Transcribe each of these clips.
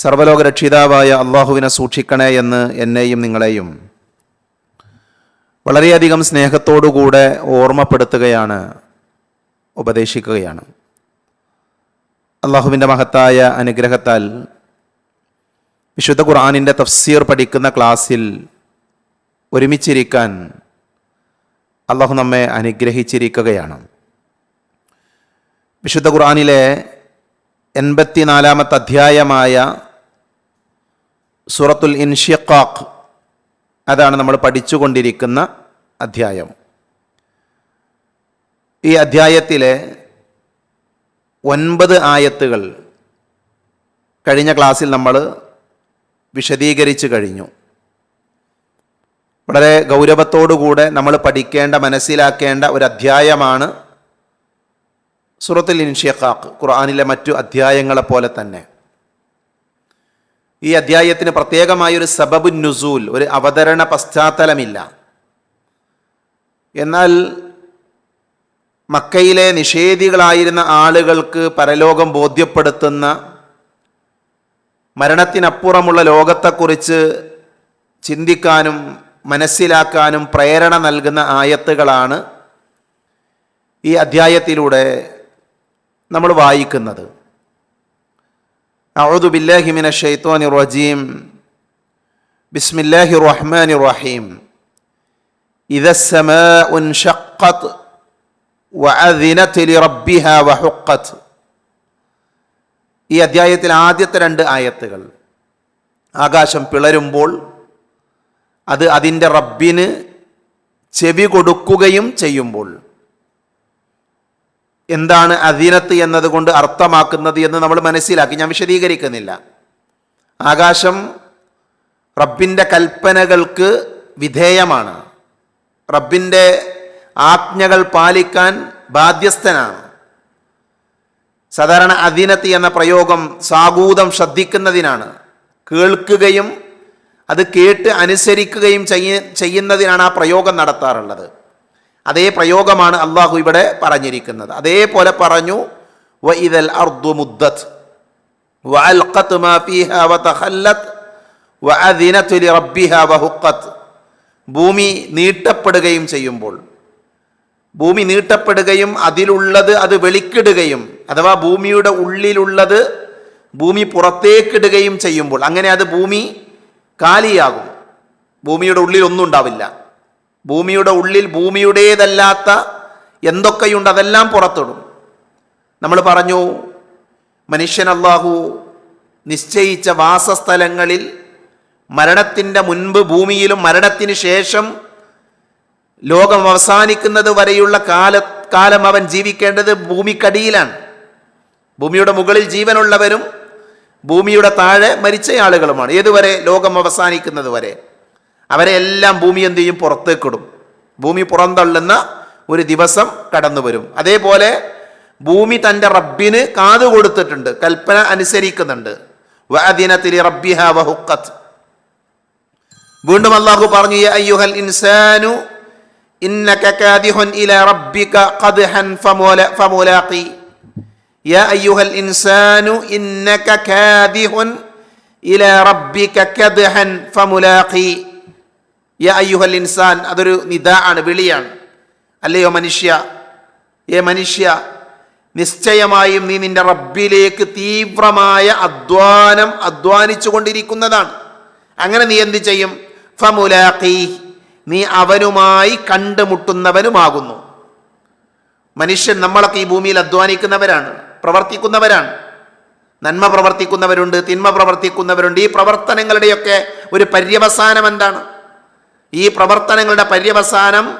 സർവലോക രക്ഷിതാവായ അള്ളാഹുവിനെ സൂക്ഷിക്കണേ എന്ന് എന്നെയും നിങ്ങളെയും വളരെയധികം സ്നേഹത്തോടുകൂടെ ഓർമ്മപ്പെടുത്തുകയാണ് ഉപദേശിക്കുകയാണ്. അള്ളാഹുവിന്റെ മഹത്തായ അനുഗ്രഹത്താൽ വിശുദ്ധ ഖുർആാനിന്റെ തഫ്സീർ പഠിക്കുന്ന ക്ലാസ്സിൽ ഒരുമിച്ചിരിക്കാൻ അള്ളാഹു നമ്മെ അനുഗ്രഹിച്ചിരിക്കുകയാണ്. വിശുദ്ധ ഖുർആാനിലെ എൺപത്തിനാലാമത്തെ അധ്യായമായ സൂറത്തുൽ ഇൻഷിഖാഖ്. അതാണ് നമ്മൾ പഠിച്ചുകൊണ്ടിരിക്കുന്ന അധ്യായം. ഈ അധ്യായത്തിലെ ഒൻപത് ആയത്തുകൾ കഴിഞ്ഞ ക്ലാസ്സിൽ നമ്മൾ വിശദീകരിച്ചു കഴിഞ്ഞു. വളരെ ഗൗരവത്തോടുകൂടെ നമ്മൾ പഠിക്കേണ്ട മനസ്സിലാക്കേണ്ട ഒരു അധ്യായമാണ് സൂറത്തുൽ ഇൻഷിഖാഖ് ഖുർആാനിലെ മറ്റു അധ്യായങ്ങളെ പോലെ തന്നെ. ഈ അധ്യായത്തിന് പ്രത്യേകമായൊരു സബബു നുസൂൽ ഒരു അവതരണ പശ്ചാത്തലമില്ല. എന്നാൽ മക്കയിലെ നിഷേധികളായിരുന്ന ആളുകൾക്ക് പരലോകം ബോധ്യപ്പെടുത്തുന്ന മരണത്തിനപ്പുറമുള്ള ലോകത്തെക്കുറിച്ച് ചിന്തിക്കാനും മനസ്സിലാക്കാനും പ്രേരണ നൽകുന്ന ആയത്തുകളാണ് ഈ അധ്യായത്തിലൂടെ നമ്മൾ വായിക്കുന്നത്. أعوذ بالله من الشيطان الرجيم بسم الله الرحمن الرحيم إذا السماء انشقت وأذنت لربها وحقت ഈ അധ്യായത്തിൽ ആദ്യത്തെ രണ്ട് ആയത്തുകൾ ആകാശം പിളരുമ്പോൾ അത് അതിൻ്റെ റബ്ബിന് ചെവി കൊടുക്കുകയും ചെയ്യുമ്പോൾ എന്താണ് അധീനത്ത് എന്നതുകൊണ്ട് അർത്ഥമാക്കുന്നത് എന്ന് നമ്മൾ മനസ്സിലാക്കി. ഞാൻ വിശദീകരിക്കുന്നില്ല. ആകാശം റബ്ബിന്റെ കൽപ്പനകൾക്ക് വിധേയമാണ്. റബ്ബിന്റെ ആജ്ഞകൾ പാലിക്കാൻ ബാധ്യസ്ഥനാണ്. സാധാരണ അധീനത്ത് എന്ന പ്രയോഗം സാഗൂതം ശ്രദ്ധിക്കുന്നതിനാണ്. കേൾക്കുകയും അത് കേട്ട് അനുസരിക്കുകയും ചെയ്യുന്നതിനാണ് ആ പ്രയോഗം നടത്താറുള്ളത്. അതേ പ്രയോഗമാണ് അള്ളാഹു ഇവിടെ പറഞ്ഞിരിക്കുന്നത്. അതേപോലെ പറഞ്ഞു വഇദൽ അർദു മുദ്ദത്ത് വ മാ ഫീഹ വ തഖല്ലത്ത് ഭൂമി നീട്ടപ്പെടുകയും ചെയ്യുമ്പോൾ ഭൂമി നീട്ടപ്പെടുകയും അതിലുള്ളത് അത് വെളിക്കിടുകയും അഥവാ ഭൂമിയുടെ ഉള്ളിലുള്ളത് ഭൂമി പുറത്തേക്കിടുകയും ചെയ്യുമ്പോൾ അങ്ങനെ അത് ഭൂമി കാലിയാകും. ഭൂമിയുടെ ഉള്ളിൽ ഒന്നും ഉണ്ടാവില്ല. ഭൂമിയുടെ ഉള്ളിൽ ഭൂമിയുടേതല്ലാത്ത എന്തൊക്കെയുണ്ട് അതെല്ലാം പുറത്തിടും. നമ്മൾ പറഞ്ഞു മനുഷ്യൻ അള്ളാഹു നിശ്ചയിച്ച വാസസ്ഥലങ്ങളിൽ മരണത്തിന്റെ മുൻപ് ഭൂമിയിലും മരണത്തിന് ശേഷം ലോകം അവസാനിക്കുന്നത് വരെയുള്ള കാല കാലം അവൻ ജീവിക്കേണ്ടത് ഭൂമിക്കടിയിലാണ്. ഭൂമിയുടെ മുകളിൽ ജീവനുള്ളവരും ഭൂമിയുടെ താഴെ മരിച്ച ആളുകളുമാണ്. ഏതുവരെ? ലോകം അവസാനിക്കുന്നത് വരെ. അവരെ എല്ലാം ഭൂമി എന്ത് ചെയ്യും? പുറത്തേക്കിടും ഭൂമി പുറന്തള്ളുന്ന ഒരു ദിവസം കടന്നു വരും. അതേപോലെ ഭൂമി തന്റെ റബ്ബിന് കാതു കൊടുത്തിട്ടുണ്ട്. കൽപ്പന അനുസരിക്കുന്നുണ്ട്. വീണ്ടും അള്ളാഹു പറഞ്ഞു അയ്യുഹൽ ഇൻസാനു ഇന്നക ഇലാ റബ്ബിക ഖദ്ഹൻ യാ അയ്യുഹൽ ഇൻസാനു ഇന്നക റബ്ബിക ഖദ്ഹൻ ഫമുലാഖി. യാ അയ്യുഹൽ ഇൻസാൻ അതൊരു നിദാ ആണ് വിളിയാണ്. അല്ലയോ മനുഷ്യ? ഏ മനുഷ്യ? നിശ്ചയമായും നീ നിന്റെ റബ്ബിലേക്ക് തീവ്രമായ അധ്വാനം അധ്വാനിച്ചു കൊണ്ടിരിക്കുന്നതാണ് അങ്ങനെ നീ എന്ത് ചെയ്യും? ഫമുലാഖി നീ അവനുമായി കണ്ടുമുട്ടുന്നവനുമാകുന്നു. മനുഷ്യൻ നമ്മളൊക്കെ ഈ ഭൂമിയിൽ അധ്വാനിക്കുന്നവരാണ് പ്രവർത്തിക്കുന്നവരാണ്. നന്മ പ്രവർത്തിക്കുന്നവരുണ്ട് തിന്മ പ്രവർത്തിക്കുന്നവരുണ്ട്. ഈ പ്രവർത്തനങ്ങളുടെയൊക്കെ ഒരു പര്യവസാനം എന്താണ്? ഈ പ്രവർത്തനങ്ങളുടെ പര്യവസാനം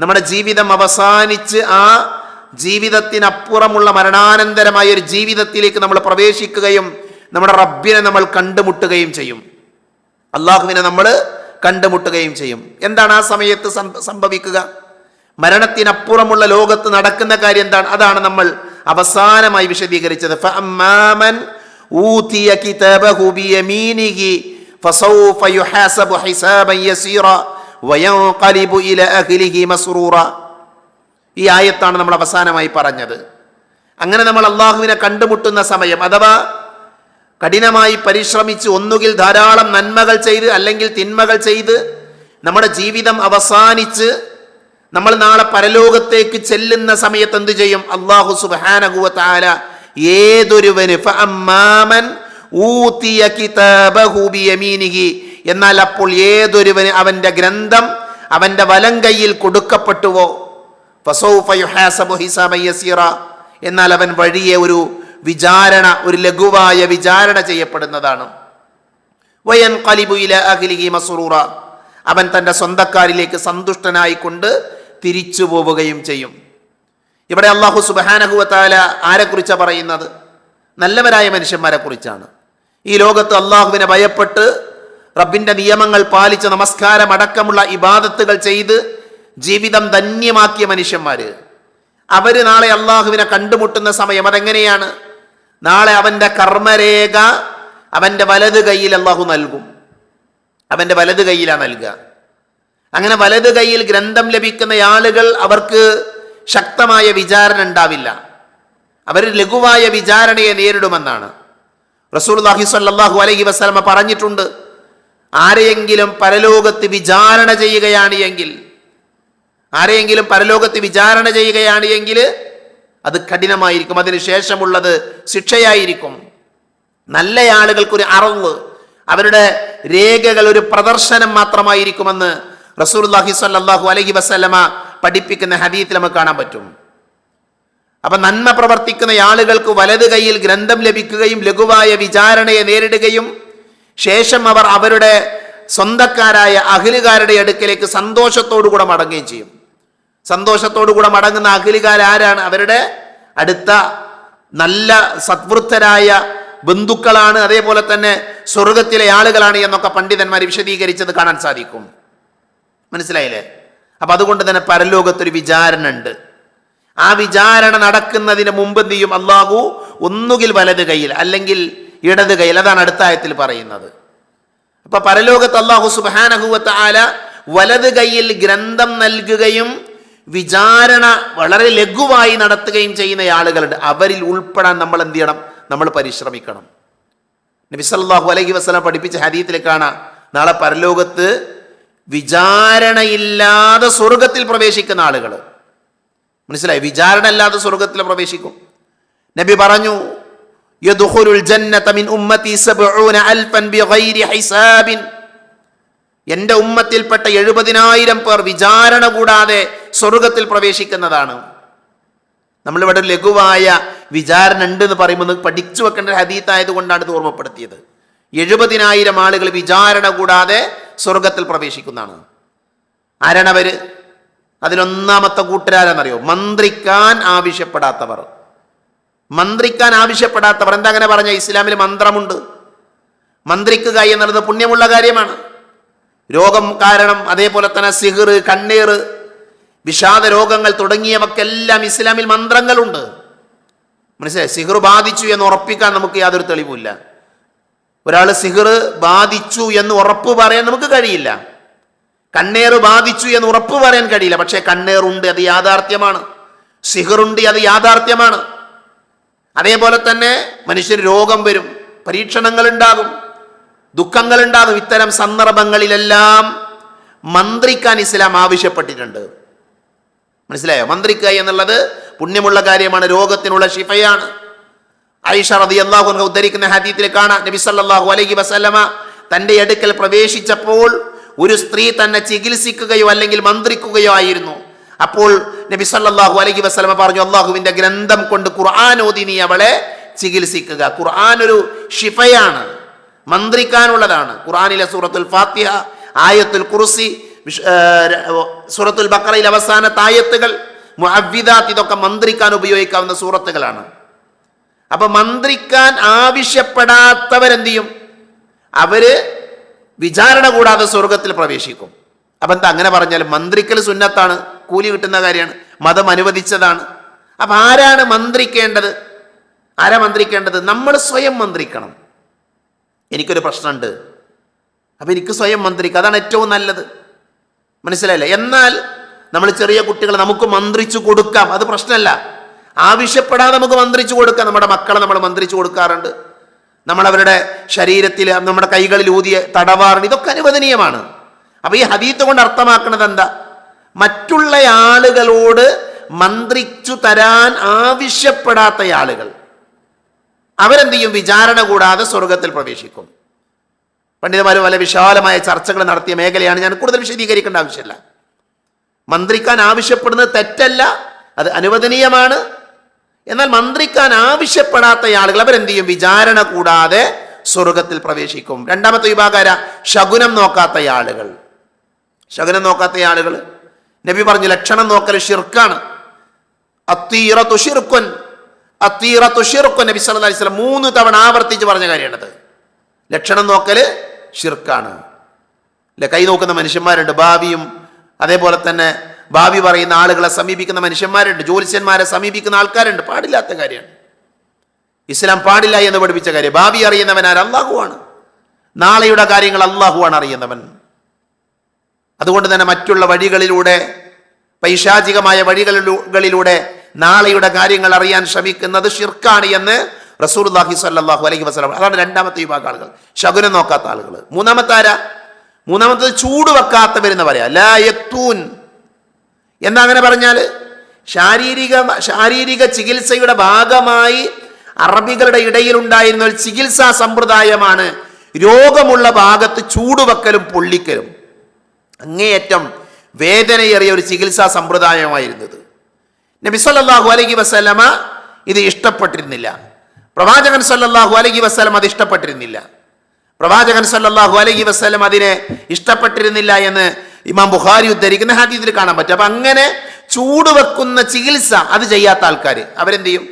നമ്മുടെ ജീവിതം അവസാനിച്ച് ആ ജീവിതത്തിനപ്പുറമുള്ള മരണാനന്തരമായ ഒരു ജീവിതത്തിലേക്ക് നമ്മൾ പ്രവേശിക്കുകയും നമ്മുടെ റബ്ബിനെ നമ്മൾ കണ്ടുമുട്ടുകയും ചെയ്യും. അള്ളാഹുവിനെ നമ്മൾ കണ്ടുമുട്ടുകയും ചെയ്യും. എന്താണ് ആ സമയത്ത് സംഭവിക്കുക? മരണത്തിനപ്പുറമുള്ള ലോകത്ത് നടക്കുന്ന കാര്യം എന്താണ്? അതാണ് നമ്മൾ അവസാനമായി വിശദീകരിച്ചത്. ഫഅമ്മാമൻ يحاسب حسابا يسيرا വയൻഖലിബു ഇല അഹ്ലിഹി മസ്റൂറ ഈ ആയത്താണ് നമ്മൾ അവസാനമായി പറഞ്ഞത്. അങ്ങനെ നമ്മൾ അള്ളാഹുവിനെ കണ്ടുമുട്ടുന്ന സമയം അഥവാ കഠിനമായി പരിശ്രമിച്ച് ഒന്നുകിൽ ധാരാളം നന്മകൾ ചെയ്ത് അല്ലെങ്കിൽ തിന്മകൾ ചെയ്ത് നമ്മുടെ ജീവിതം അവസാനിച്ച് നമ്മൾ നാളെ പരലോകത്തേക്ക് ചെല്ലുന്ന സമയത്ത് എന്ത് ചെയ്യും? അള്ളാഹു സുബാനകുവത്താല ഏതൊരുവന് ഫഅമ്മാമൻ ഊതിയ കിതാബഹു ബിയമീനിഹി. എന്നാൽ അപ്പോൾ ഏതൊരുവന് അവന്റെ ഗ്രന്ഥം അവന്റെ വലം കയ്യിൽ കൊടുക്കപ്പെട്ടുവോ? എന്നാൽ അവൻ വഴിയെ ഒരു വിചാരണ ഒരു ലഘുവായ വിചാരണ ചെയ്യപ്പെടുന്നതാണ്. വയൻ കലിബു ഇല അഖിലിഹി മസ്റൂറ. അവൻ തന്റെ സ്വന്തക്കാരിലേക്ക് സന്തുഷ്ടനായിക്കൊണ്ട് തിരിച്ചു പോവുകയും ചെയ്യും. ഇവിടെ അള്ളാഹു സുബാനഹുവത്താല ആരെക്കുറിച്ചാണ് പറയുന്നത്? നല്ലവരായ മനുഷ്യന്മാരെ കുറിച്ചാണ് ഈ ലോകത്ത് അള്ളാഹുവിനെ ഭയപ്പെട്ട് റബ്ബിന്റെ നിയമങ്ങൾ പാലിച്ച് നമസ്കാരം അടക്കമുള്ള ഇബാദത്തുകൾ ചെയ്ത് ജീവിതം ധന്യമാക്കിയ മനുഷ്യന്മാര്. അവർ നാളെ അള്ളാഹുവിനെ കണ്ടുമുട്ടുന്ന സമയം അതെങ്ങനെയാണ്? നാളെ അവന്റെ കർമ്മരേഖ അവന്റെ വലത് കൈയിൽ അള്ളാഹു നൽകും. അവന്റെ വലത് കൈയിലാണ് നൽകുക. അങ്ങനെ വലത് കൈയിൽ ഗ്രന്ഥം ലഭിക്കുന്ന ആളുകൾ അവർക്ക് ശക്തമായ വിചാരണ ഉണ്ടാവില്ല. അവർ ലഘുവായ വിചാരണയെ നേരിടുമെന്നാണ്. റസൂൽഹി സല്ലാഹു അലൈഹി വസ്ലമ പറഞ്ഞിട്ടുണ്ട് ആരെയെങ്കിലും പരലോകത്ത് വിചാരണ ചെയ്യുകയാണ് എങ്കിൽ ആരെയെങ്കിലും പരലോകത്ത് വിചാരണ ചെയ്യുകയാണ് എങ്കിൽ അത് കഠിനമായിരിക്കും. അതിന് ശേഷമുള്ളത് ശിക്ഷയായിരിക്കും. നല്ല ആളുകൾക്കൊരു അറിവ് അവരുടെ രേഖകൾ ഒരു പ്രദർശനം മാത്രമായിരിക്കുമെന്ന് റസൂർല്ലാഹി സ്വല്ലല്ലാഹു അലഹി വസ്ലമ പഠിപ്പിക്കുന്ന ഹദീത്തിൽ നമുക്ക് കാണാൻ പറ്റും. അപ്പൊ നന്മ പ്രവർത്തിക്കുന്ന ആളുകൾക്ക് വലത് കൈയിൽ ഗ്രന്ഥം ലഭിക്കുകയും ലഘുവായ വിചാരണയെ നേരിടുകയും ശേഷം അവർ അവരുടെ സ്വന്തക്കാരായ അഖിലുകാരുടെ അടുക്കലേക്ക് സന്തോഷത്തോടുകൂടെ മടങ്ങുകയും ചെയ്യും. സന്തോഷത്തോടുകൂടെ മടങ്ങുന്ന അഖിലുകാർ ആരാണ്? അവരുടെ അടുത്ത നല്ല സദ്വൃദ്ധരായ ബന്ധുക്കളാണ്. അതേപോലെ തന്നെ സ്വർഗത്തിലെ ആളുകളാണ് എന്നൊക്കെ പണ്ഡിതന്മാർ വിശദീകരിച്ചത് കാണാൻ സാധിക്കും. മനസ്സിലായില്ലേ? അപ്പൊ അതുകൊണ്ട് തന്നെ പരലോകത്തൊരു വിചാരണ ഉണ്ട്. ആ വിചാരണ നടക്കുന്നതിന് മുമ്പ് എന്ത് ചെയ്യും? അള്ളാഹു ഒന്നുകിൽ വലത് കയ്യിൽ അല്ലെങ്കിൽ ഇടത് കയ്യിൽ. അതാണ് അടുത്ത ആയത്തിൽ പറയുന്നത്. അപ്പൊ പരലോകത്ത് അള്ളാഹു സുബാനഹുവത്ത് ആല വലത് കയ്യിൽ ഗ്രന്ഥം നൽകുകയും വിചാരണ വളരെ ലഘുവായി നടത്തുകയും ചെയ്യുന്ന ആളുകളുണ്ട്. അവരിൽ ഉൾപ്പെടാൻ നമ്മൾ എന്ത് ചെയ്യണം? നമ്മൾ പരിശ്രമിക്കണം. നബി സല്ലല്ലാഹു അലൈഹി വസല്ലം പഠിപ്പിച്ച ഹരീത്തിൽ കാണാം നാളെ പരലോകത്ത് വിചാരണയില്ലാതെ സ്വർഗത്തിൽ പ്രവേശിക്കുന്ന ആളുകൾ മനസ്സിലായി? വിചാരണ അല്ലാതെ സ്വർഗത്തിൽ പ്രവേശിക്കും. നബി പറഞ്ഞു എന്റെ ഉമ്മത്തിൽപ്പെട്ട എഴുപതിനായിരം പേർ വിചാരണ കൂടാതെ സ്വർഗത്തിൽ പ്രവേശിക്കുന്നതാണ്. നമ്മളിവിടെ ലഘുവായ വിചാരണ ഉണ്ട് എന്ന് പറയുമ്പോൾ പഠിച്ചു വെക്കേണ്ട ഒരു ഹദീത്തായത് കൊണ്ടാണ് ഇത് ഓർമ്മപ്പെടുത്തിയത്. എഴുപതിനായിരം ആളുകൾ വിചാരണ കൂടാതെ സ്വർഗത്തിൽ പ്രവേശിക്കുന്നതാണ്. ആരാണവര് അതിലൊന്നാമത്തെ കൂട്ടരാരെന്നറിയോ? മന്ത്രിക്കാൻ ആവശ്യപ്പെടാത്തവർ. മന്ത്രിക്കാൻ ആവശ്യപ്പെടാത്തവർ. എന്താ അങ്ങനെ പറഞ്ഞ? ഇസ്ലാമിൽ മന്ത്രമുണ്ട്. മന്ത്രിക്കുക എന്നുള്ളത് പുണ്യമുള്ള കാര്യമാണ്. രോഗം കാരണം അതേപോലെ തന്നെ സിഹിർ കണ്ണീർ വിഷാദ രോഗങ്ങൾ തുടങ്ങിയവക്കെല്ലാം ഇസ്ലാമിൽ മന്ത്രങ്ങളുണ്ട്. മനസ്സിലായി? സിഹിർ ബാധിച്ചു എന്ന് ഉറപ്പിക്കാൻ നമുക്ക് യാതൊരു തെളിവുമില്ല. ഒരാൾ സിഹിർ ബാധിച്ചു എന്ന് ഉറപ്പ് പറയാൻ നമുക്ക് കഴിയില്ല. കണ്ണേറ് ബാധിച്ചു എന്ന് ഉറപ്പ് പറയാൻ കഴിയില്ല. പക്ഷേ കണ്ണേറുണ്ട് അത് യാഥാർത്ഥ്യമാണ്. സിഹറുണ്ട് അത് യാഥാർത്ഥ്യമാണ്. അതേപോലെ തന്നെ മനുഷ്യന് രോഗം വരും പരീക്ഷണങ്ങൾ ഉണ്ടാകും ദുഃഖങ്ങൾ ഉണ്ടാകും ഇത്തരം സന്ദർഭങ്ങളിലെല്ലാം മന്ത്രിക്കാൻ ഇസ്ലാം ആവശ്യപ്പെട്ടിട്ടുണ്ട്. മനസ്സിലായോ? മന്ത്രിക്കുക എന്നുള്ളത് പുണ്യമുള്ള കാര്യമാണ് രോഗത്തിനുള്ള ശിഫയാണ്. ഐഷ റതി അള്ളാഹു ഉദ്ധരിക്കുന്ന ഹദീത്തിൽ കാണാം. നബി സല്ലല്ലാഹു അലൈഹി വസല്ലമ തന്റെ അടുക്കൽ പ്രവേശിച്ചപ്പോൾ ഒരു സ്ത്രീ തന്നെ ചികിത്സിക്കുകയോ അല്ലെങ്കിൽ മന്ത്രിക്കുകയോ ആയിരുന്നു. അപ്പോൾ നബി സല്ലാഹു അലൈഹി വസ്ലമ പറഞ്ഞു അള്ളാഹുവിന്റെ ഗ്രന്ഥം കൊണ്ട് ഖുർആൻ ഓതി നീ അവളെ ചികിത്സിക്കുക. ഖുർആൻ ഒരു ഷിഫയാണ് മന്ത്രിക്കാനുള്ളതാണ്. ഖുർആനിലെ സൂറത്തുൽ ഫാത്തിഹ ആയത്തുൽ കുർസി സൂറത്തുൽ ബക്കറയിൽ അവസാനത്തെ ആയത്തുകൾ ഇതൊക്കെ മന്ത്രിക്കാൻ ഉപയോഗിക്കാവുന്ന സൂറത്തുകളാണ്. അപ്പൊ മന്ത്രിക്കാൻ ആവശ്യപ്പെടാത്തവരെന്ത് ചെയ്യും? അവർ വിചാരണ കൂടാതെ സ്വർഗത്തിൽ പ്രവേശിക്കും. അപ്പം എന്താ അങ്ങനെ പറഞ്ഞാൽ മന്ത്രിക്കൽ സുന്നത്താണ് കൂലി കിട്ടുന്ന കാര്യമാണ് മതം അനുവദിച്ചതാണ്. അപ്പം ആരാണ് മന്ത്രിക്കേണ്ടത്? ആരാ മന്ത്രിക്കേണ്ടത്? നമ്മൾ സ്വയം മന്ത്രിക്കണം. എനിക്കൊരു പ്രശ്നമുണ്ട്. അപ്പം എനിക്ക് സ്വയം മന്ത്രിക്കുക അതാണ് ഏറ്റവും നല്ലത്. മനസ്സിലായില്ലേ? എന്നാൽ നമ്മൾ ചെറിയ കുട്ടികളെ നമുക്ക് മന്ത്രിച്ചു കൊടുക്കാം. അത് പ്രശ്നമല്ല. ആവശ്യപ്പെടാതെ നമുക്ക് മന്ത്രിച്ചു കൊടുക്കാം. നമ്മുടെ മക്കളെ നമ്മൾ മന്ത്രിച്ചു കൊടുക്കാറുണ്ട്. നമ്മൾ അവരുടെ ശരീരത്തിൽ നമ്മുടെ കൈകളിൽ ഊതിയ തടവാറിന് ഇതൊക്കെ അനുവദനീയമാണ്. അപ്പൊ ഈ ഹദീത്ത് കൊണ്ട് അർത്ഥമാക്കുന്നത് എന്താ? മറ്റുള്ള ആളുകളോട് മന്ത്രിച്ചു തരാൻ ആവശ്യപ്പെടാത്ത ആളുകൾ. അവരെന്ത് ചെയ്യും? വിചാരണ കൂടാതെ സ്വർഗത്തിൽ പ്രവേശിക്കും. പണ്ഡിതന്മാർ പല വിശാലമായ ചർച്ചകൾ നടത്തിയ മേഖലയാണ് ഞാൻ കൂടുതൽ വിശദീകരിക്കേണ്ട ആവശ്യമില്ല. മന്ത്രിക്കാൻ ആവശ്യപ്പെടുന്നത് തെറ്റല്ല അത് അനുവദനീയമാണ്. എന്നാൽ മന്ത്രിക്കാൻ ആവശ്യപ്പെടാത്ത ആളുകൾ അവരെന്ത് ചെയ്യും വിചാരണ കൂടാതെ സ്വർഗത്തിൽ പ്രവേശിക്കും. രണ്ടാമത്തെ വിഭാഗാര ശകുനം നോക്കാത്ത ആളുകൾ. ശകുനം നോക്കാത്ത ആളുകൾ. നബി പറഞ്ഞു ലക്ഷണം നോക്കൽ ഷിർക്കാണ് അത്തീറ ഷിർക്കുൻ അത്തീറ ഷിർക്കുൻ നബി സല്ലല്ലാഹു അലൈഹി സ്വലം മൂന്ന് തവണ ആവർത്തിച്ച് പറഞ്ഞ കാര്യമാണത്. ലക്ഷണം നോക്കൽ ഷിർക്കാണ് അല്ലെ കൈ നോക്കുന്ന മനുഷ്യന്മാരുണ്ട് ഭാവിയും അതേപോലെ തന്നെ ഭാവി പറയുന്ന ആളുകളെ സമീപിക്കുന്ന മനുഷ്യന്മാരുണ്ട് ജ്യോത്സ്യന്മാരെ സമീപിക്കുന്ന ആൾക്കാരുണ്ട്. പാടില്ലാത്ത കാര്യമാണ്. ഇസ്ലാം പാടില്ല എന്ന് പഠിപ്പിച്ച കാര്യം. ഭാവി അറിയുന്നവൻ ആര്? അള്ളാഹുവാണ് നാളെയുടെ കാര്യങ്ങൾ അള്ളാഹുവാണ് അറിയുന്നവൻ. അതുകൊണ്ട് തന്നെ മറ്റുള്ള വഴികളിലൂടെ പൈശാചികമായ വഴികളിലൂടെ നാളെയുടെ കാര്യങ്ങൾ അറിയാൻ ശ്രമിക്കുന്നത് ഷിർക്കാണ് എന്ന് റസൂർലാഹി സല്ലാഹു അലൈഹി വസ്ലാം അതാണ് രണ്ടാമത്തെ വിഭാഗം ആളുകൾ ശകുനം നോക്കാത്ത ആളുകൾ മൂന്നാമത്തെ ആരാ? മൂന്നാമത്തത് ചൂട് വെക്കാത്തവരെന്ന് പറയാം. ലാ യക്തൂൻ എന്താ അങ്ങനെ പറഞ്ഞാൽ? ശാരീരിക ശാരീരിക ചികിത്സയുടെ ഭാഗമായി അറബികളുടെ ഇടയിൽ ഉണ്ടായിരുന്ന ഒരു ചികിത്സാ സമ്പ്രദായമാണ് രോഗമുള്ള ഭാഗത്ത് ചൂടുവെക്കലും പൊള്ളിക്കലും. അങ്ങേയറ്റം വേദനയേറിയ ഒരു ചികിത്സാ സമ്പ്രദായമായിരുന്നത്. നബി സല്ലല്ലാഹു അലൈഹി വസല്ലമ ഇത് ഇഷ്ടപ്പെട്ടിരുന്നില്ല. പ്രവാചകൻ സല്ലാഹു അലൈഹി വസല്ലം അത് ഇഷ്ടപ്പെട്ടിരുന്നില്ല. പ്രവാചകൻ സല്ലാഹു അലൈഹി വസല്ലം അതിനെ ഇഷ്ടപ്പെട്ടിരുന്നില്ല എന്ന് ഇമാം ബുഖാരി ഉദ്ധരിക്കുന്ന ഹദീസിൽ കാണാൻ പറ്റും. അപ്പം അങ്ങനെ ചൂട് വെക്കുന്ന ചികിത്സ അത് ചെയ്യാത്ത ആൾക്കാർ അവരെന്ത് ചെയ്യും?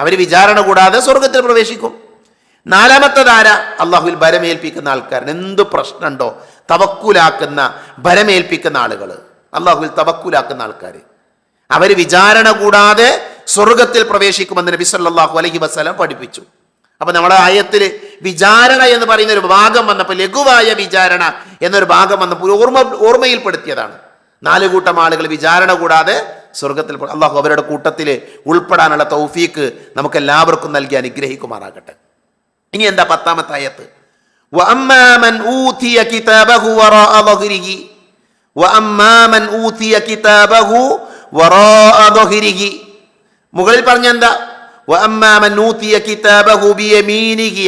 അവർ വിചാരണ കൂടാതെ സ്വർഗത്തിൽ പ്രവേശിക്കും. നാലാമത്തെ ധാര അള്ളാഹുവിൽ ഭരമേൽപ്പിക്കുന്ന ആൾക്കാരൻ എന്ത് പ്രശ്നമുണ്ടോ? തവക്കൂലാക്കുന്ന ഭരമേൽപ്പിക്കുന്ന ആളുകൾ അള്ളാഹുവിൽ തവക്കൂലാക്കുന്ന ആൾക്കാർ അവർ വിചാരണ കൂടാതെ സ്വർഗത്തിൽ പ്രവേശിക്കുമെന്ന് നബി സല്ലല്ലാഹു അലഹി വസല്ലം പഠിപ്പിച്ചു. അപ്പൊ നമ്മുടെ ആയത്തിൽ വിചാരണ എന്ന് പറയുന്ന ഒരു ഭാഗം വന്നപ്പോൾ ലഘുവായ വിചാരണ എന്നൊരു ഭാഗം വന്നപ്പോൾ ഓർമ്മ ഓർമ്മയിൽപ്പെടുത്തിയതാണ്. നാല് കൂട്ടം ആളുകൾ വിചാരണ കൂടാതെ സ്വർഗത്തിൽ അള്ളാഹു അവരുടെ കൂട്ടത്തിൽ ഉൾപ്പെടാനുള്ള തൗഫീക്ക് നമുക്ക് എല്ലാവർക്കും നൽകി അനുഗ്രഹിക്കുമാറാകട്ടെ. ഇനി എന്താ പത്താമത്തെ ആയത്ത്? മുകളിൽ പറഞ്ഞ എന്താ? വഅമ്മാമൻ ഊതിയ കിതാബഹു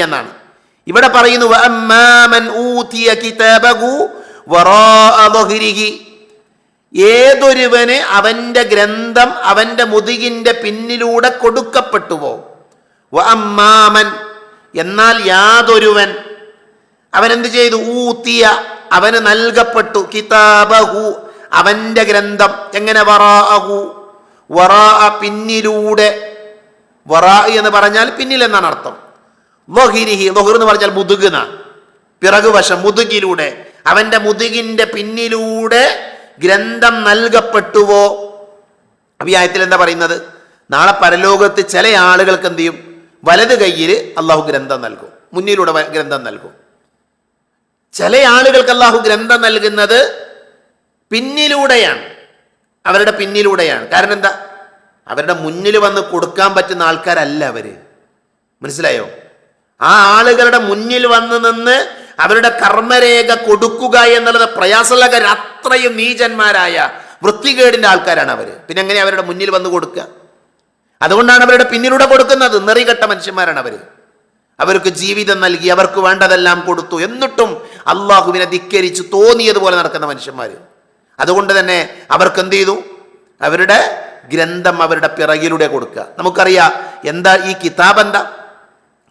എന്നാണ്. ഇവിടെ പറയുന്നു വഅമ്മാമൻ ഊതിയ കിതാബഹു വറാഅ ഏതൊരുവന് അവന്റെ ഗ്രന്ഥം അവന്റെ മുതുകിന്റെ പിന്നിലൂടെ കൊടുക്കപ്പെട്ടുവോ? വമ്മാമൻ എന്നാൽ യാതൊരുവൻ അവനെന്ത് ചെയ്തു? ഊത്തിയ അവന് നൽകപ്പെട്ടു. കിതാബഹു അവന്റെ ഗ്രന്ഥം. എങ്ങനെ? വറാഅഹു. വറാ പിന്നിലൂടെ വറാ എന്ന് പറഞ്ഞാൽ പിന്നിൽ എന്നാണ് അർത്ഥം. ലൊഹിരിഹി ലൊഹിർ എന്ന് പറഞ്ഞാൽ മുതുകുന പിറകുവശം മുതുകിലൂടെ. അവന്റെ മുതുകിന്റെ പിന്നിലൂടെ ഗ്രന്ഥം നൽകപ്പെട്ടുവോ? അഭിയായത്തിൽ എന്താ പറയുന്നത്? നാളെ പരലോകത്ത് ചില ആളുകൾക്ക് എന്ത് ചെയ്യും? വലത് കയ്യിൽ അള്ളാഹു ഗ്രന്ഥം നൽകും. മുന്നിലൂടെ ഗ്രന്ഥം നൽകും. ചില ആളുകൾക്ക് അള്ളാഹു ഗ്രന്ഥം നൽകുന്നത് പിന്നിലൂടെയാണ്. അവരുടെ പിന്നിലൂടെയാണ്. കാരണം എന്താ? അവരുടെ മുന്നിൽ വന്ന് കൊടുക്കാൻ പറ്റുന്ന ആൾക്കാരല്ല അവർ. മനസ്സിലായോ? ആ ആളുകളുടെ മുന്നിൽ വന്ന് നിന്ന് അവരുടെ കർമ്മരേഖ കൊടുക്കുക എന്നുള്ളത് പ്രയാസമുള്ള അത്രയും നീചന്മാരായ വൃത്തികേടിന്റെ ആൾക്കാരാണ് അവർ. പിന്നെ എങ്ങനെ അവരുടെ മുന്നിൽ വന്ന് കൊടുക്കുക? അതുകൊണ്ടാണ് അവരുടെ പിന്നിലൂടെ കൊടുക്കുന്നത്. നെറികെട്ട മനുഷ്യന്മാരാണ് അവർ. അവർക്ക് ജീവിതം നൽകി അവർക്ക് വേണ്ടതെല്ലാം കൊടുത്തു. എന്നിട്ടും അള്ളാഹുവിനെ ധിക്കരിച്ച് തോന്നിയതുപോലെ നടക്കുന്ന മനുഷ്യന്മാര്. അതുകൊണ്ട് തന്നെ അവർക്ക് എന്ത് ചെയ്തു? അവരുടെ ഗ്രന്ഥം അവരുടെ പിറകിലൂടെ കൊടുക്കുക നമുക്കറിയാം എന്താ ഈ കിതാബ് എന്താ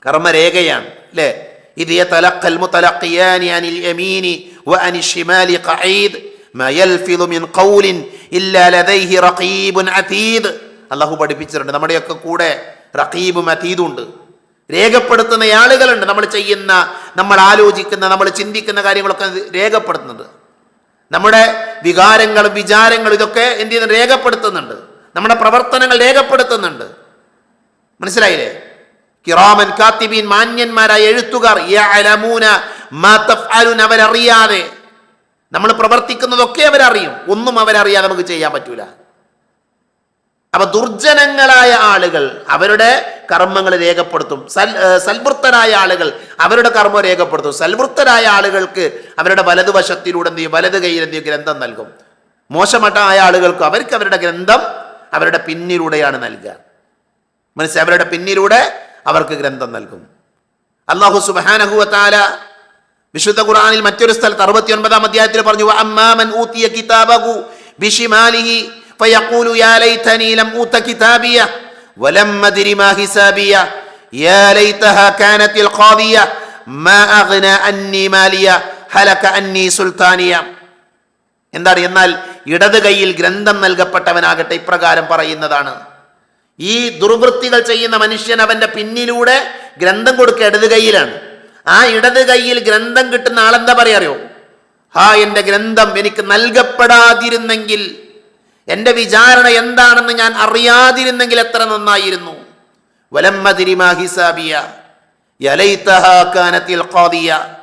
കർമ്മരേഖയാണ് അല്ലേ ഇത് يتلقى المتلقيان عن اليمين وعن الشمال قعيد ما يلفظ من قول إلا لديه رقيب عتيد അള്ളാഹു പഠിപ്പിച്ചിട്ടുണ്ട് നമ്മുടെയൊക്കെ കൂടെ റഖീബും അതീതും ഉണ്ട് രേഖപ്പെടുത്തുന്ന ആളുകളുണ്ട് നമ്മൾ ചെയ്യുന്ന നമ്മൾ ആലോചിക്കുന്ന നമ്മൾ ചിന്തിക്കുന്ന കാര്യങ്ങളൊക്കെ അത് രേഖപ്പെടുത്തുന്നത് നമ്മുടെ വികാരങ്ങളും വിചാരങ്ങളും ഇതൊക്കെ എന്ത് ചെയ്യുന്നു രേഖപ്പെടുത്തുന്നുണ്ട് നമ്മുടെ പ്രവർത്തനങ്ങൾ രേഖപ്പെടുത്തുന്നുണ്ട്. മനസ്സിലായില്ലേ? കിറാമൻ കാത്തിബീൻ മാന്യന്മാരായ എഴുത്തുകാർ അവരറിയാതെ. നമ്മൾ പ്രവർത്തിക്കുന്നതൊക്കെ അവരറിയും. ഒന്നും അവരറിയാതെ നമുക്ക് ചെയ്യാൻ പറ്റൂല. അപ്പൊ ദുർജനങ്ങളായ ആളുകൾ അവരുടെ കർമ്മങ്ങൾ രേഖപ്പെടുത്തും. സൽ സൽവൃത്തരായ ആളുകൾ അവരുടെ കർമ്മം രേഖപ്പെടുത്തും. സൽവൃത്തരായ ആളുകൾക്ക് അവരുടെ വലതുവശത്തിലൂടെ എന്ത് ചെയ്യും? വലത് എന്ത് ഗ്രന്ഥം നൽകും. മോശമട്ടായ ആളുകൾക്ക് അവർക്ക് അവരുടെ ഗ്രന്ഥം അവരുടെ പിന്നിലൂടെയാണ് നൽകുക. മനസ്സിലായി? അവരുടെ പിന്നിലൂടെ അവർക്ക് ഗ്രന്ഥം നൽകും. അള്ളാഹു സുബാനഹുവത്താല വിശുദ്ധ ഖുറാനിൽ മറ്റൊരു സ്ഥലത്ത് അറുപത്തി ഒൻപതാം അധ്യായത്തിൽ പറഞ്ഞു "വ അമ്മാമൻ ഊത്തിയ കിതാബഹു ബിഷിമാലിഹി ഫയഖൂലു യാ ലൈതനി ലം ഊത കിതാബിയ വലം അദരി മാ ഹിസാബിയ യാ ലൈതഹാ കാനതിൽ ഖാദിയ മാ അഗ്ന അന്നി മാലിയ ഹലക അന്നി സുൽത്താനിയ. എന്താണ്? എന്നാൽ ഇടത് കൈയിൽ ഗ്രന്ഥം നൽകപ്പെട്ടവനാകട്ടെ ഇപ്രകാരം പറയുന്നതാണ്. ഈ ദുർവൃത്തികൾ ചെയ്യുന്ന മനുഷ്യൻ അവന്റെ പിന്നിലൂടെ ഗ്രന്ഥം കൊടുക്കുക ഇടത് കൈയിലാണ്. ആ ഇടത് കൈയിൽ ഗ്രന്ഥം കിട്ടുന്ന ആളെന്താ പറയാ അറിയോ? ഹാ എന്റെ ഗ്രന്ഥം എനിക്ക് നൽകപ്പെടാതിരുന്നെങ്കിൽ എന്റെ വിചാരണ എന്താണെന്ന് ഞാൻ അറിയാതിരുന്നെങ്കിൽ എത്ര നന്നായിരുന്നു. വലമ്മതിരിമാ ഹിസാബിയ യലൈത്തഹാ കാനത്തിൽ ഖാദിയ.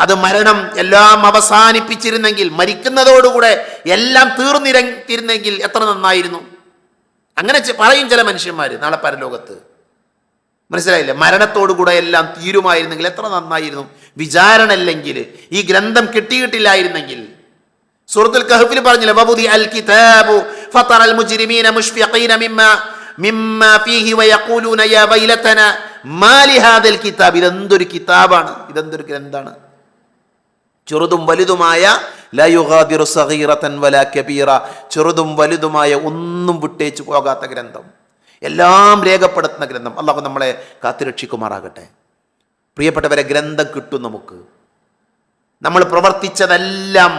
അത് മരണം എല്ലാം അവസാനിപ്പിച്ചിരുന്നെങ്കിൽ മരിക്കുന്നതോടുകൂടെ എല്ലാം തീർന്നിരത്തിരുന്നെങ്കിൽ എത്ര നന്നായിരുന്നു? അങ്ങനെ പറയും ചില മനുഷ്യന്മാർ നാളെ പരലോകത്ത്. മനസ്സിലായില്ലേ? മരണത്തോടുകൂടെ എല്ലാം തീരുമായിരുന്നെങ്കിൽ എത്ര നന്നായിരുന്നു? വിചാരണ അല്ലെങ്കിൽ ഈ ഗ്രന്ഥം കിട്ടിയിട്ടില്ലായിരുന്നെങ്കിൽ. സൂറത്തുൽ കഹഫിൽ പറഞ്ഞില്ലേ വബുദി അൽ കിതാബു ഫതറ മുജ്രിമീന യാ കിതാബ്. ഇതെന്തൊരു കിതാബാണ്? ഇതെന്തൊരു ഗ്രന്ഥാണ്? ചെറുതും വലുതുമായ ലയുഹാദിറു സഹീറത്തൻ വല കബീറ. ചെറുതും വലുതുമായ ഒന്നും വിട്ടേച്ചു പോകാത്ത ഗ്രന്ഥം. എല്ലാം രേഖപ്പെടുത്തുന്ന ഗ്രന്ഥം. അള്ളാഹു നമ്മളെ കാത്തുരക്ഷിക്കുമാറാകട്ടെ പ്രിയപ്പെട്ടവരെ ഗ്രന്ഥം കിട്ടും നമുക്ക്. നമ്മൾ പ്രവർത്തിച്ചതെല്ലാം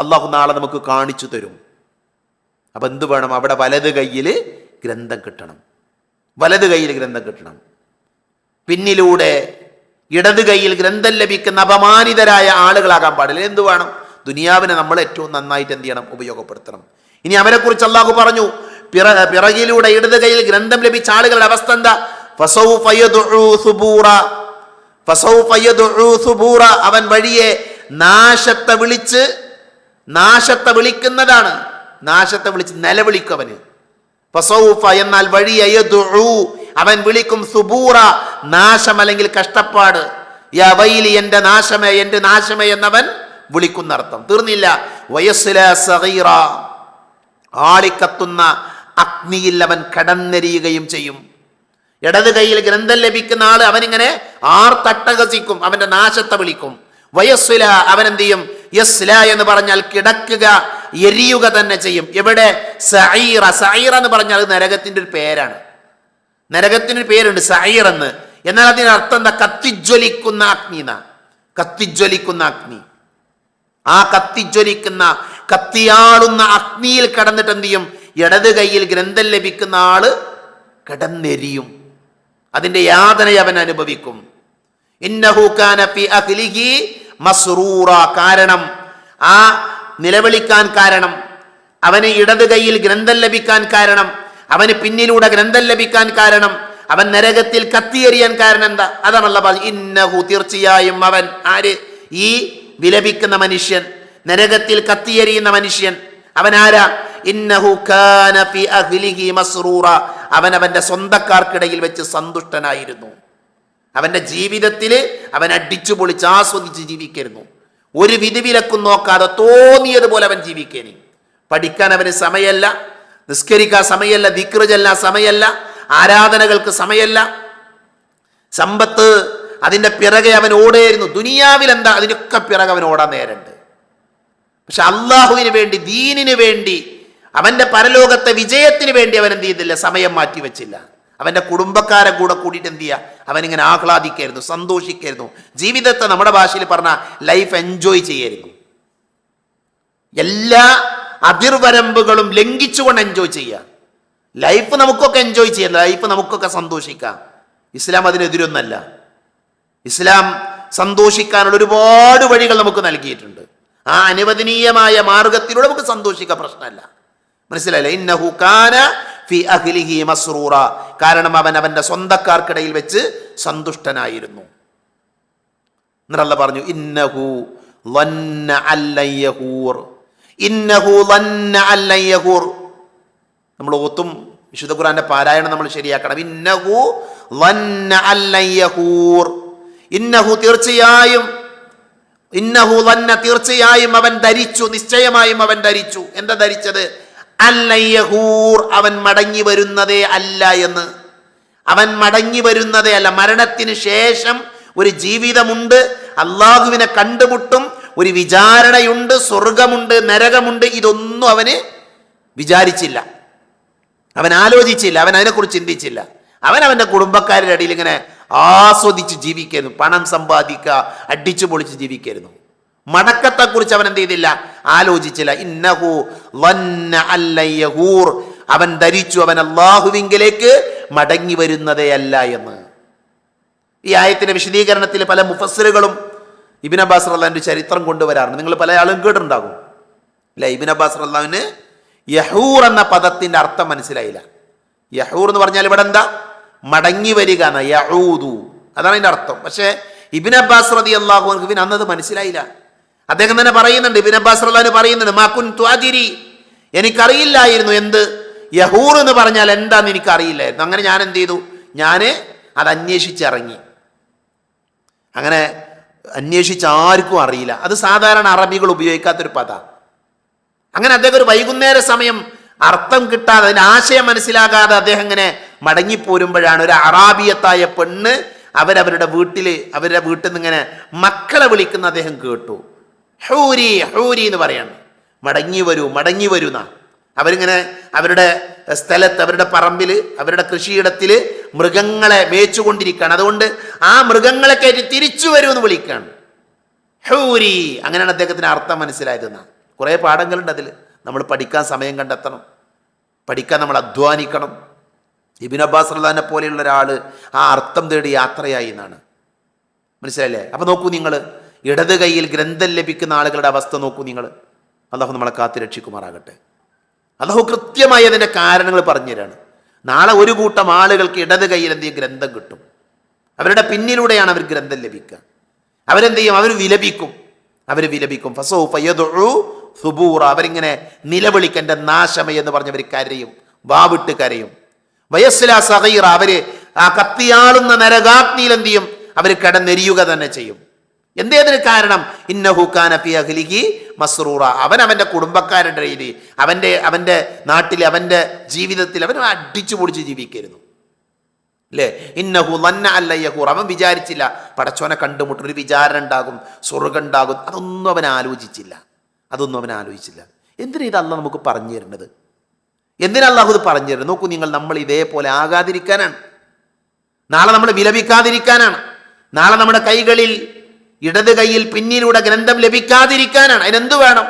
അള്ളാഹു നാളെ നമുക്ക് കാണിച്ചു തരും. അപ്പം എന്ത് വേണം? അവിടെ വലത് കയ്യിൽ ഗ്രന്ഥം കിട്ടണം. വലത് കയ്യിൽ ഗ്രന്ഥം കിട്ടണം. പിന്നിലൂടെ ഇടത് കൈയിൽ ഗ്രന്ഥം ലഭിക്കുന്ന അപമാനിതരായ ആളുകളാകാൻ പാടില്ല. എന്തു വേണം? ദുനിയാവിനെ നമ്മൾ ഏറ്റവും നന്നായിട്ട് എന്ത് ചെയ്യണം? ഉപയോഗപ്പെടുത്തണം. ഇനി അവരെക്കുറിച്ച് അള്ളാഹു പറഞ്ഞു പിറ പിറകിലൂടെ ഇടത് കൈയിൽ ഗ്രന്ഥം ലഭിച്ച ആളുകളുടെ അവസ്ഥ എന്താ? അവൻ വഴിയെ നാശത്തെ വിളിച്ച് നാശത്തെ വിളിക്കുന്നതാണ്. നാശത്തെ വിളിച്ച് നിലവിളിക്കും അവന്. എന്നാൽ വഴി അവൻ വിളിക്കും സുബൂറ നാശം അല്ലെങ്കിൽ കഷ്ടപ്പാട്? യാ വൈലി എന്റെ നാശമേ എന്റെ നാശമേ എന്നവൻ വിളിക്കുന്നർത്ഥം. തീർന്നില്ല. വയസ്സില സഹീറ ആളിക്കത്തുന്ന അഗ്നിയിൽ അവൻ കടന്നെരിയുകയും ചെയ്യും. ഇടത് കൈയിൽ ഗ്രന്ഥം ലഭിക്കുന്ന ആൾ അവനിങ്ങനെ ആർ തട്ടകസിക്കും അവന്റെ നാശത്തെ വിളിക്കും. വയസ്സുല അവൻ എന്ത് ചെയ്യും? യസ്ല എന്ന് പറഞ്ഞാൽ കിടക്കുക എരിയുക തന്നെ ചെയ്യും. എവിടെ? സൈറ സൈറ എന്ന് പറഞ്ഞാൽ നരകത്തിന്റെ ഒരു പേരാണ്. നരകത്തിന് പേരുണ്ട് സഹീർ എന്ന് എന്നാൽ അതിനർത്ഥം എന്താ? കത്തിജ്വലിക്കുന്ന അഗ്നി എന്നാ. കത്തിജ്വലിക്കുന്ന അഗ്നി. ആ കത്തിജ്വലിക്കുന്ന കത്തിയാടുന്ന അഗ്നിയിൽ കടന്നിട്ട് എന്ത് ചെയ്യും? ഇടത് കൈയിൽ ഗ്രന്ഥം ലഭിക്കുന്ന ആൾ കിടന്നെരിയും. അതിന്റെ യാതന അവൻ അനുഭവിക്കും. മസ്റൂറ. കാരണം ആ നിലവിളിക്കാൻ കാരണം അവന് ഇടത് കൈയിൽ ഗ്രന്ഥം ലഭിക്കാൻ കാരണം അവന് പിന്നിലൂടെ ഗ്രന്ഥം ലഭിക്കാൻ കാരണം അവൻ നരകത്തിൽ കത്തിയെറിയാൻ കാരണം എന്താ? അതാണല്ല ഇന്നഹു തീർച്ചയായും അവൻ ആര്? ഈ വിലപിക്കുന്ന മനുഷ്യൻ നരകത്തിൽ കത്തിയെറിയുന്ന മനുഷ്യൻ. അവൻ ആരാ? ഇന്നഹു മസ്റൂറ. അവൻ അവന്റെ സ്വന്തക്കാർക്കിടയിൽ വെച്ച് സന്തുഷ്ടനായിരുന്നു. അവന്റെ ജീവിതത്തിൽ അവൻ അടിച്ചു പൊളിച്ച് ആസ്വദിച്ച് ജീവിക്കരുന്നു. ഒരു വിധിവിലക്കും നോക്കാതെ തോന്നിയതുപോലെ അവൻ ജീവിക്കേനി. പഠിക്കാൻ അവന് സമയമല്ല. നിസ്കരിക്കാൻ സമയമല്ല ദിക്റ് സമയമല്ല ആരാധനകൾക്ക് സമയമല്ല സമ്പത്ത് അതിന്റെ പിറകെ അവൻ ഓടേരുന്നു. ദുനിയാവിൽ എന്താ അതിനൊക്കെ പിറകെ അവൻ ഓടാൻ നേരമുണ്ട് പക്ഷെ അള്ളാഹുവിന് വേണ്ടി ദീനിന് വേണ്ടി അവന്റെ പരലോകത്തെ വിജയത്തിന് വേണ്ടി അവൻ എന്ത് ചെയ്തില്ല സമയം മാറ്റി വെച്ചില്ല. അവന്റെ കുടുംബക്കാരെ കൂടെ കൂടിയിട്ട് എന്ത് ചെയ്യുക അവനിങ്ങനെ ആഹ്ലാദിക്കായിരുന്നു സന്തോഷിക്കായിരുന്നു. ജീവിതത്തെ നമ്മുടെ ഭാഷയിൽ പറഞ്ഞ ലൈഫ് എൻജോയ് ചെയ്യായിരുന്നു എല്ലാ അതിർവരമ്പുകളും ലംഘിച്ചുകൊണ്ട് എൻജോയ് ചെയ്യുക. ലൈഫ് നമുക്കൊക്കെ എൻജോയ് ചെയ്യാം. ലൈഫ് നമുക്കൊക്കെ സന്തോഷിക്കാം. ഇസ്ലാം അതിനെതിരൊന്നല്ല. ഇസ്ലാം സന്തോഷിക്കാനുള്ള ഒരുപാട് വഴികൾ നമുക്ക് നൽകിയിട്ടുണ്ട്. ആ അനുവദനീയമായ മാർഗത്തിലൂടെ നമുക്ക് സന്തോഷിക്കാൻ പ്രശ്നമല്ല. മനസ്സിലായില്ലേ? ഇന്നഹു കാന ഫി അഹ്ലിഹി മസ്റൂറ. കാരണം അവൻ അവന്റെ സ്വന്തക്കാർക്കിടയിൽ വെച്ച് സന്തുഷ്ടനായിരുന്നു. എന്നിട്ടല്ല പറഞ്ഞു ഇന്നഹു ലന്ന അല്ലൻ യഹൂർ ഇന്നഹു ലന്ന അല്ലൻ നമ്മൾ ഓത്തും വിശുദ്ധ ഖുറാന്റെ പാരായണം നമ്മൾ ശരിയാക്കണം. ഇന്നഹു അല്ലൻ ഇന്നഹു തീർച്ചയായും ഇന്നഹു വന്ന തീർച്ചയായും അവൻ ധരിച്ചു നിശ്ചയമായും അവൻ ധരിച്ചു. എന്താ ധരിച്ചത്? അല്ലയ്യഹൂർ അവൻ മടങ്ങി വരുന്നതേ അല്ല എന്ന്. അവൻ മടങ്ങി വരുന്നതേ അല്ല. മരണത്തിന് ശേഷം ഒരു ജീവിതമുണ്ട്. അള്ളാഹുവിനെ കണ്ടുമുട്ടും ഒരു വിചാരണയുണ്ട് സ്വർഗമുണ്ട് നരകമുണ്ട് ഇതൊന്നും അവന് വിചാരിച്ചില്ല. അവൻ ആലോചിച്ചില്ല അവൻ അതിനെക്കുറിച്ച് ചിന്തിച്ചില്ല. അവൻ അവന്റെ കുടുംബക്കാരുടെ ഇടയിൽ ഇങ്ങനെ ആസ്വദിച്ച് ജീവിക്കായിരുന്നു പണം സമ്പാദിക്കുക അടിച്ചു പൊളിച്ച് ജീവിക്കായിരുന്നു മടക്കത്തെക്കുറിച്ച് അവൻ എന്ത് ചെയ്തില്ല? ആലോചിച്ചില്ല. ഇന്നഹു വന്ന അല്ല അവൻ ധരിച്ചു അവൻ അള്ളാഹുവിങ്കിലേക്ക് മടങ്ങി വരുന്നതേ അല്ല എന്ന്. ഈ ആയത്തിന്റെ വിശദീകരണത്തിൽ പല മുഫസ്സിറുകളും ഇബിൻ അബ്ബാസ് റല്ലാന്റെ ചരിത്രം കൊണ്ടുവരാറുണ്ട്. നിങ്ങൾ പല ആളും കേട്ടിട്ടുണ്ടാകും. അല്ലെ ഇബിൻ അബ്ബാസ് റല്ലാവിന് യഹൂർ എന്ന പദത്തിന്റെ അർത്ഥം മനസ്സിലായില്ല. യഹൂർ എന്ന് പറഞ്ഞാൽ ഇവിടെ എന്താ? മടങ്ങി വരിക എന്ന യഹൂദു. അതാണ് അതിന്റെ അർത്ഥം. പക്ഷേ ഇബിൻ അബ്ബാസ് റതി അള്ളാഹു ഇബിൻ അന്നത് മനസ്സിലായില്ല. അദ്ദേഹം തന്നെ പറയുന്നുണ്ട് ഇബിൻ അബ്ബാസ് റല്ലാൻ പറയുന്നുണ്ട് മാക്കുൻ ത്വാതിരി എനിക്കറിയില്ലായിരുന്നു എന്ത്? യഹൂർ എന്ന് പറഞ്ഞാൽ എന്താന്ന് എനിക്കറിയില്ലായിരുന്നു. അങ്ങനെ ഞാൻ എന്ത് ചെയ്തു? ഞാൻ അത് അന്വേഷിച്ചിറങ്ങി. അങ്ങനെ അന്വേഷിച്ച് ആർക്കും അറിയില്ല. അത് സാധാരണ അറബികൾ ഉപയോഗിക്കാത്തൊരു പദ. അങ്ങനെ അദ്ദേഹം ഒരു വൈകുന്നേര സമയം അർത്ഥം കിട്ടാതെ അതിന്റെ ആശയം മനസ്സിലാകാതെ അദ്ദേഹം ഇങ്ങനെ മടങ്ങിപ്പോരുമ്പോഴാണ് ഒരു അറാബിയത്തായ പെണ്ണ് അവരവരുടെ വീട്ടിൽ അവരുടെ വീട്ടിൽ നിന്ന് ഇങ്ങനെ മക്കളെ വിളിക്കുന്ന അദ്ദേഹം കേട്ടു. ഹൂരി ഹൂരി എന്ന് പറയാണ്. മടങ്ങി വരൂ മടങ്ങി വരൂ എന്നാ അവരിങ്ങനെ അവരുടെ സ്ഥലത്ത് അവരുടെ പറമ്പിൽ അവരുടെ കൃഷിയിടത്തിൽ മൃഗങ്ങളെ മേച്ചുകൊണ്ടിരിക്കുകയാണ്. അതുകൊണ്ട് ആ മൃഗങ്ങളെ കയറ്റി തിരിച്ചു വരുമെന്ന് വിളിക്കുകയാണ്. ഹൂരി. അങ്ങനെയാണ് അദ്ദേഹത്തിന് അർത്ഥം മനസ്സിലായതെന്നാ കുറേ പാഠങ്ങളുണ്ട് അതിൽ നമ്മൾ പഠിക്കാൻ സമയം കണ്ടെത്തണം. പഠിക്കാൻ നമ്മൾ അധ്വാനിക്കണം. ഇബിൻ അബ്ബാസ് റഹ്ലാനെ പോലെയുള്ള ഒരാൾ ആ അർത്ഥം തേടി യാത്രയായി എന്നാണ്. മനസ്സിലായില്ലേ? അപ്പോൾ നോക്കൂ നിങ്ങൾ ഇടത് കൈയിൽ ഗ്രന്ഥം ലഭിക്കുന്ന ആളുകളുടെ അവസ്ഥ നോക്കൂ നിങ്ങൾ അള്ളാഹു നമ്മളെ കാത്തു രക്ഷിക്കുമാറാകട്ടെ അള്ളാഹു കൃത്യമായി അതിന്റെ കാരണങ്ങൾ പറഞ്ഞുതരാണ്. നാളെ ഒരു കൂട്ടം ആളുകൾക്ക് ഇടത് കയ്യിൽ എന്ത് ഗ്രന്ഥം കിട്ടും. അവരുടെ പിന്നിലൂടെയാണ് അവർ ഗ്രന്ഥം ലഭിക്കുക. അവരെന്ത് ചെയ്യും? അവർ വിലപിക്കും. അവർ വിലപിക്കും. ഫസോ സുബൂറ. അവരിങ്ങനെ നിലവിളിക്കന്റെ നാശമയ എന്ന് പറഞ്ഞവർ കരയും. വാവിട്ട് കരയും. വയസ്സില സഹീറ അവർ ആ കത്തിയാളുന്ന നരകാഗ്നിയിൽ എന്ത് ചെയ്യും? അവർ കിടന്നെരിയുക തന്നെ ചെയ്യും. എന്തേ അതിന് കാരണം? ഇന്നഹുഖാന ഫി അഹ്ലിഹി മസ്റൂറ. അവൻ അവന്റെ കുടുംബക്കാരുടെ ഇടയിൽ അവന്റെ അവന്റെ നാട്ടിൽ അവന്റെ ജീവിതത്തിൽ അവൻ അടിച്ചു പൊടിച്ച് ജീവിക്കരുന്നു അല്ലേ? ഇന്നഹു നന്ന അല്ലയ്യഹൂർ യഹൂർ. അവൻ വിചാരിച്ചില്ല പടച്ചോനെ കണ്ടുമുട്ടും ഒരു വിചാരം ഉണ്ടാകും സ്വർഗം ഉണ്ടാകും. അതൊന്നും അവൻ ആലോചിച്ചില്ല. അതൊന്നും അവൻ ആലോചിച്ചില്ല. എന്തിനാ ഇത് അല്ല നമുക്ക് പറഞ്ഞു തരേണ്ടത് എന്തിനാ അള്ളാഹു ഇത് പറഞ്ഞു തരുന്നത്? നോക്കൂ നിങ്ങൾ നമ്മൾ ഇതേപോലെ ആകാതിരിക്കാനാണ്. നാളെ നമ്മൾ വിലപിക്കാതിരിക്കാനാണ്. നാളെ നമ്മുടെ കൈകളിൽ ഇടത് കൈയിൽ പിന്നിലൂടെ ഗ്രന്ഥം ലഭിക്കാതിരിക്കാനാണ്. അതിനെന്ത് വേണം?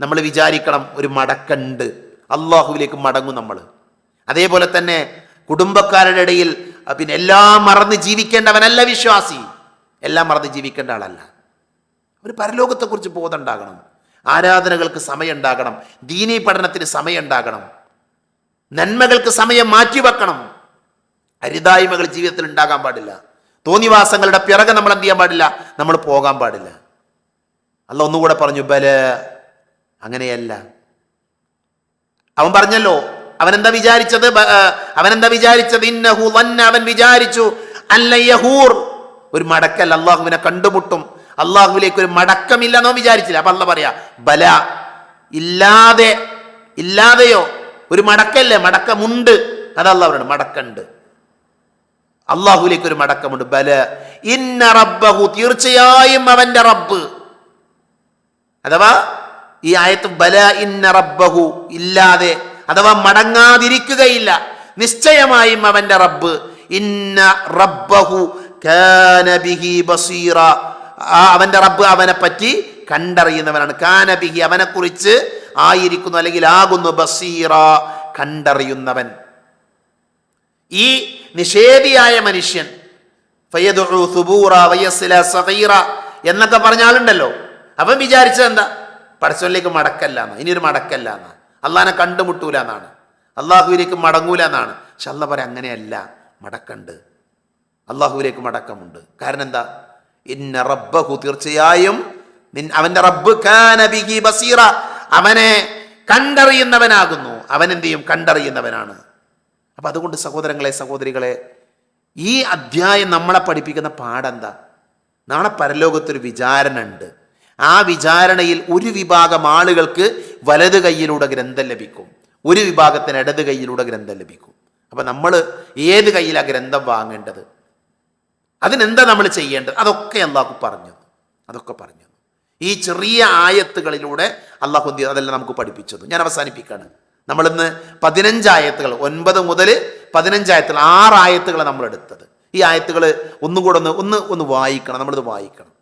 നമ്മൾ വിചാരിക്കണം ഒരു മടക്കുണ്ട്. അള്ളാഹുവിലേക്ക് മടങ്ങും നമ്മൾ. അതേപോലെ തന്നെ കുടുംബക്കാരുടെ ഇടയിൽ പിന്നെ എല്ലാം മറന്ന് ജീവിക്കേണ്ടവനല്ല വിശ്വാസി. എല്ലാം മറന്ന് ജീവിക്കേണ്ട ആളല്ല. ഒരു പരലോകത്തെക്കുറിച്ച് ബോധമുണ്ടാകണം. ആരാധനകൾക്ക് സമയമുണ്ടാകണം. ദീനീ പഠനത്തിന് സമയമുണ്ടാകണം. നന്മകൾക്ക് സമയം മാറ്റിവെക്കണം. അരുതായ്മകൾ ജീവിതത്തിൽ ഉണ്ടാകാൻ പാടില്ല. തോന്നിവാസങ്ങളുടെ പിറകെ നമ്മൾ എന്ത് ചെയ്യാൻ പാടില്ല? നമ്മൾ പോകാൻ പാടില്ല. അല്ല ഒന്നുകൂടെ പറഞ്ഞു ബല. അങ്ങനെയല്ല. അവൻ പറഞ്ഞല്ലോ അവനെന്താ വിചാരിച്ചത്? അവനെന്താ വിചാരിച്ചത്? ഇന്നഹു അവൻ വിചാരിച്ചു അല്ല യഹൂർ. ഒരു മടക്കൽ അള്ളാഹുവിനെ കണ്ടുമുട്ടും. അള്ളാഹുവിലേക്ക് ഒരു മടക്കമില്ല എന്നോ വിചാരിച്ചില്ല. അപ്പൊ അല്ല പറയാ ബല ഇല്ലാതെ ഇല്ലാതെയോ? ഒരു മടക്കല്ലേ? മടക്കമുണ്ട്. അതല്ല അവരുടെ മടക്കുണ്ട്. അള്ളാഹുലേക്ക് ഒരു മടക്കമുണ്ട്. ബല. ഇന്ന റബ്ബഹു തീർച്ചയായും അവന്റെ റബ്ബ്. അഥവാ ഈ ആയത്ത് ബല ഇന്ന റബ്ബഹു ഇല്ലാതെ അഥവാ മടങ്ങാതിരിക്കുകയില്ല. നിശ്ചയമായും അവന്റെ റബ്ബ്. ഇന്ന റബ്ബഹു കാനബിഹി ബസീറ. അവന്റെ റബ്ബ് അവനെ പറ്റി കണ്ടറിയുന്നവനാണ്. കാനബിഹി അവനെ കുറിച്ച് ആയിരിക്കുന്നു അല്ലെങ്കിൽ ആകുന്നു ബസീറ കണ്ടറിയുന്നവൻ. ഈ നിഷേധിയായ മനുഷ്യൻ എന്നൊക്കെ പറഞ്ഞാലുണ്ടല്ലോ അവൻ വിചാരിച്ചത് എന്താ? പടച്ചോനിലേക്ക് മടക്കല്ല എന്ന് ഇനിയൊരു മടക്കല്ല എന്ന് അള്ളഹാനെ കണ്ടുമുട്ടൂല എന്നാണ്. അള്ളാഹുവിലേക്ക് മടങ്ങൂല എന്നാണ്. പക്ഷെ അല്ല പറയാം അങ്ങനെയല്ല. മടക്കണ്ട്. അള്ളാഹുവിലേക്ക് മടക്കമുണ്ട്. കാരണം എന്താ? ഇന്ന റബ്ബഹു തീർച്ചയായും അവന്റെ റബ്ബ് ബസീറ. അവനെ കണ്ടറിയുന്നവനാകുന്നു. അവൻ എന്ത് ചെയ്യും? കണ്ടറിയുന്നവനാണ്. അപ്പം അതുകൊണ്ട് സഹോദരങ്ങളെ സഹോദരികളെ ഈ അധ്യായം നമ്മളെ പഠിപ്പിക്കുന്ന പാടെന്താ നാളെ പരലോകത്തൊരു വിചാരണ ഉണ്ട് ആ വിചാരണയിൽ ഒരു വിഭാഗം ആളുകൾക്ക് വലത് കൈയിലൂടെ ഗ്രന്ഥം ലഭിക്കും. ഒരു വിഭാഗത്തിന് ഇടത് കൈയിലൂടെ ഗ്രന്ഥം ലഭിക്കും. അപ്പം നമ്മൾ ഏത് കയ്യിലാണ് ഗ്രന്ഥം വാങ്ങേണ്ടത്? അതിനെന്താ നമ്മൾ ചെയ്യേണ്ടത്? അതൊക്കെ അള്ളാഹു പറഞ്ഞു അതൊക്കെ പറഞ്ഞു ഈ ചെറിയ ആയത്തുകളിലൂടെ അള്ളാഹു? അതെല്ലാം നമുക്ക് പഠിപ്പിച്ചത് ഞാൻ അവസാനിപ്പിക്കുകയാണ് നമ്മളിന്ന് പതിനഞ്ചായത്തുകൾ ഒൻപത് മുതൽ പതിനഞ്ചായത്തുകൾ ആയത്തുകൾ ആറ് ആയത്തുകൾ നമ്മൾ എടുത്തത് ഈ ആയത്തുകൾ ഒന്നുകൂടെ ഒന്ന് ഒന്ന് ഒന്ന് വായിക്കണം നമ്മളിത് വായിക്കണം.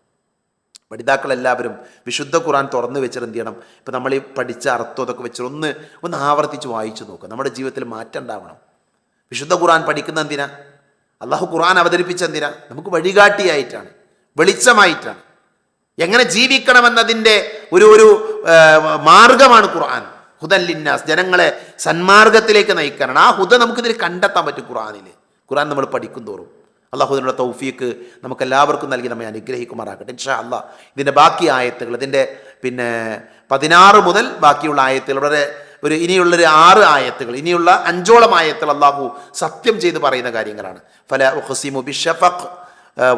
പഠിതാക്കൾ എല്ലാവരും വിശുദ്ധ ഖുറാൻ തുറന്നു വെച്ചിട്ട് എന്ത് ചെയ്യണം? ഇപ്പം നമ്മൾ ഈ പഠിച്ച അർത്ഥം അതൊക്കെ വെച്ചിട്ട് ഒന്ന് ഒന്ന് ആവർത്തിച്ച് വായിച്ചു നോക്കുക. നമ്മുടെ ജീവിതത്തിൽ മാറ്റം ഉണ്ടാവണം. വിശുദ്ധ ഖുറാൻ പഠിക്കുന്ന എന്തിനാ? അള്ളാഹു ഖുറാൻ അവതരിപ്പിച്ച എന്തിനാ? നമുക്ക് വഴികാട്ടിയായിട്ടാണ് വെളിച്ചമായിട്ടാണ്. എങ്ങനെ ജീവിക്കണമെന്നതിന്റെ ഒരു ഒരു മാർഗമാണ് ഖുർആൻ. ഹുദൻ ലിന്നാസ് ജനങ്ങളെ സന്മാർഗത്തിലേക്ക് നയിക്കാനാണ്. ആ ഹുദ നമുക്കിതിൽ കണ്ടെത്താൻ പറ്റും ഖുറാനിൽ ഖുറാൻ നമ്മൾ പഠിക്കും തോറും. അള്ളാഹുദിനുള്ള തൗഫീക്ക് നമുക്ക് എല്ലാവർക്കും നൽകി നമ്മെ അനുഗ്രഹിക്കുമാറാകട്ടെ. ഇൻഷാ അള്ളാഹ് ഇതിന്റെ ബാക്കി ആയത്തുകൾ ഇതിന്റെ പിന്നെ പതിനാറ് മുതൽ ബാക്കിയുള്ള ആയത്തുകൾ വളരെ ഒരു ഇനിയുള്ളൊരു ആറ് ആയത്തുകൾ ഇനിയുള്ള അഞ്ചോളം ആയത്തുകൾ അള്ളാഹു സത്യം ചെയ്ത് പറയുന്ന കാര്യങ്ങളാണ്. ഫല ഹുസിമു ബിഷഫഖ്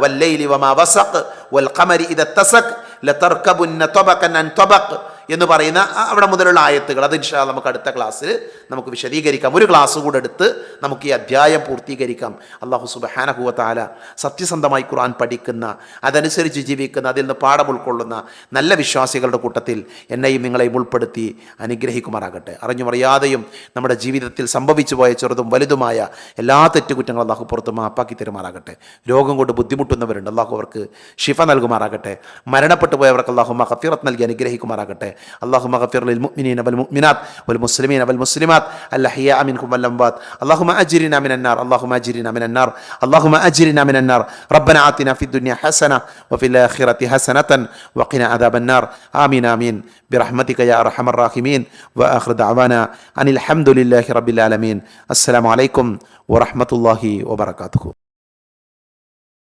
വല്ലൈലി വമാ വസഖ് വൽ ഖമരി ഇദ തസഖ് ലതർക്കബുന്ന തൊബക്കൻ അൻ തബഖ് എന്ന് പറയുന്ന അവിടെ മുതലുള്ള ആയത്തുകൾ. അത് ഇൻഷാ നമുക്ക് അടുത്ത ക്ലാസ്സിൽ നമുക്ക് വിശദീകരിക്കാം. ഒരു ക്ലാസ് കൂടെ എടുത്ത് നമുക്ക് ഈ അധ്യായം പൂർത്തീകരിക്കാം. അള്ളാഹു സുബഹാനഹുവ താല സത്യസന്ധമായി ഖുർആൻ പഠിക്കുന്ന അതനുസരിച്ച് ജീവിക്കുന്ന അതിൽ നിന്ന് പാഠം ഉൾക്കൊള്ളുന്ന നല്ല വിശ്വാസികളുടെ കൂട്ടത്തിൽ എന്നെയും നിങ്ങളെയും ഉൾപ്പെടുത്തി അനുഗ്രഹിക്കുമാറാകട്ടെ. അറിഞ്ഞു അറിയാതെയും നമ്മുടെ ജീവിതത്തിൽ സംഭവിച്ചു പോയ ചെറുതും വലുതുമായ എല്ലാ തെറ്റുകുറ്റങ്ങളും അള്ളാഹു പുറത്ത് മാപ്പാക്കി തരുമാറാകട്ടെ. രോഗം കൊണ്ട് ബുദ്ധിമുട്ടുന്നവരുണ്ട്. അള്ളാഹു അവർക്ക് ഷിഫ നൽകുമാറാകട്ടെ. മരണപ്പെട്ടു പോയവർക്ക് അള്ളാഹു മഹഫിറത്ത് നൽകി അനുഗ്രഹിക്കുമാറാകട്ടെ അള്ളാഹു മഹഫിർ للمؤمنين والمؤمنات والمسلمين والمسلمات الأحياء منكم والأموات اللهم أجرنا من النار اللهم أجرنا من النار اللهم أجرنا من النار ربنا آتنا في الدنيا حسنة وفي الآخرة حسنة وقنا عذاب النار آمين آمين برحمتك يا أرحم الراحمين وآخر دعوانا أن الحمد لله رب العالمين السلام عليكم ورحمة الله وبركاته